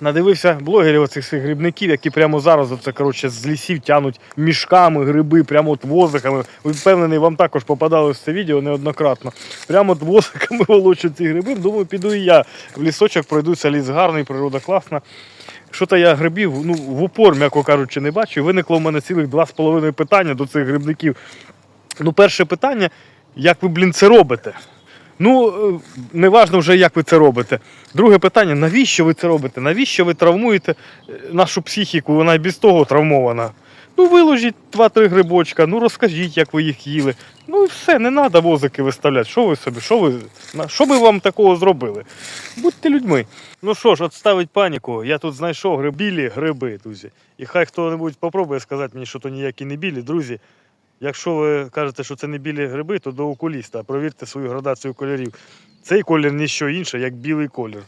надивився блогерів оцих всіх грибників, які прямо зараз оце, коротше, з лісів тянуть мішками гриби, прямо от возиками. Впевнений, вам також попадали в це відео неоднократно. Прямо от возиками волочуть ці гриби. Думаю, піду і я в лісочок, пройдуся, ліс гарний, природа класна. Що-то я грибів ну, в упор, м'яко кажучи, не бачу. Виникло в мене цілих два з половиною питання до цих грибників. Ну, перше питання, як ви, блін, це робите? Ну, е, неважно вже, як ви це робите. Друге питання: навіщо ви це робите? Навіщо ви травмуєте е, нашу психіку? Вона і без того травмована. Ну, виложіть два-три грибочка, ну розкажіть, як ви їх їли. Ну і все, не треба возики виставляти. Що ви собі? Що ви що ми вам такого зробили? Будьте людьми. Ну що ж, от ставить паніку. Я тут знайшов гриб, білі гриби, друзі. І хай хто-небудь попробує сказати мені, що то ніякі не білі, друзі. Якщо ви кажете, що це не білі гриби, то до окуліста. Провірте свою градацію кольорів. Цей колір ніщо інше, як білий колір.